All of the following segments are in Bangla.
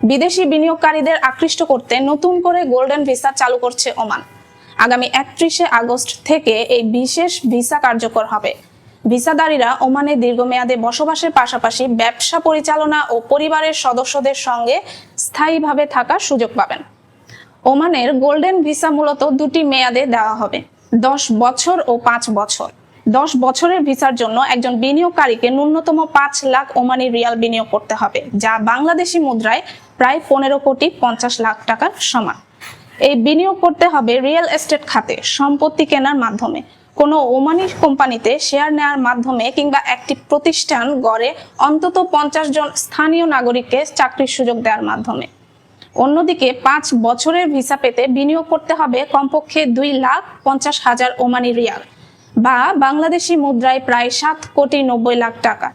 বিদেশি বিনিয়োগকারীদের আকৃষ্ট করতে নতুন করে গোল্ডেন ভিসা চালু করছে ওমান। আগামী একত্রিশে আগস্ট থেকে এই বিশেষ ভিসা কার্যকর হবে। ভিসাদারীরা ওমানে দীর্ঘমেয়াদে বসবাসের পাশাপাশি ব্যবসা পরিচালনা ও পরিবারের সদস্যদের সঙ্গে স্থায়ীভাবে থাকার সুযোগ পাবেন। ওমানের গোল্ডেন ভিসা মূলত দুটি মেয়াদে দেওয়া হবে, দশ বছর ও পাঁচ বছর। দশ বছরের ভিসার জন্য একজন বিনিয়োগকারীকে ন্যূনতম পাঁচ লাখ ওমানি রিয়াল বিনিয়োগ করতে হবে, যা বাংলাদেশি মুদ্রায় প্রায় পনেরো কোটি পঞ্চাশ লাখ টাকার সমান। এই বিনিয়োগ করতে হবে রিয়েল এস্টেট খাতে, সম্পত্তি কেনার মাধ্যমে। কোনো ওমানি কোম্পানিতে শেয়ার নেওয়ার মাধ্যমে কিংবা একটি প্রতিষ্ঠান গড়ে অন্তত পঞ্চাশ জন স্থানীয় নাগরিককে চাকরির সুযোগ দেওয়ার মাধ্যমে। অন্যদিকে পাঁচ বছরের ভিসা পেতে বিনিয়োগ করতে হবে কমপক্ষে দুই লাখ পঞ্চাশ হাজার ওমানি রিয়াল বা বাংলাদেশি মুদ্রায় প্রায় সাত কোটি নব্বই লাখ টাকা।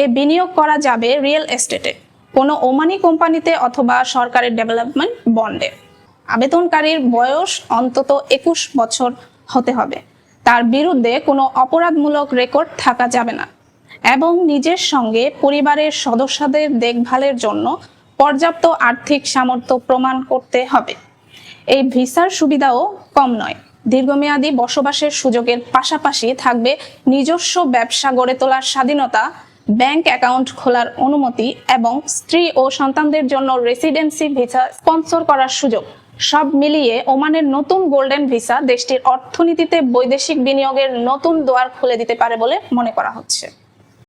এ বিনিয়োগ করা যাবে রিয়েল এস্টেটে। কোনো ওমানি কোম্পানিতে অথবা সরকারের ডেভেলপমেন্ট বন্ডে। আবেদনকারীর বয়স অন্তত একুশ বছর হতে হবে। তার বিরুদ্ধে কোনো অপরাধমূলক রেকর্ড থাকা যাবে না এবং নিজের সঙ্গে পরিবারের সদস্যদের দেখভালের জন্য পর্যাপ্ত আর্থিক সামর্থ্য প্রমাণ করতে হবে। এই ভিসার সুবিধাও কম নয়। দীর্ঘমেয়াদী বসবাসের সুযোগের পাশাপাশি থাকবে নিজস্ব ব্যবসা গড়ে তোলার স্বাধীনতা ব্যাংক অ্যাকাউন্ট খোলার অনুমতি এবং স্ত্রী ও সন্তানদের জন্য রেসিডেন্সি ভিসা স্পন্সর করার সুযোগ। সব মিলিয়ে ওমানের নতুন গোল্ডেন ভিসা দেশটির অর্থনীতিতে বৈদেশিক বিনিয়োগের নতুন দোয়ার খুলে দিতে পারে বলে মনে করা হচ্ছে।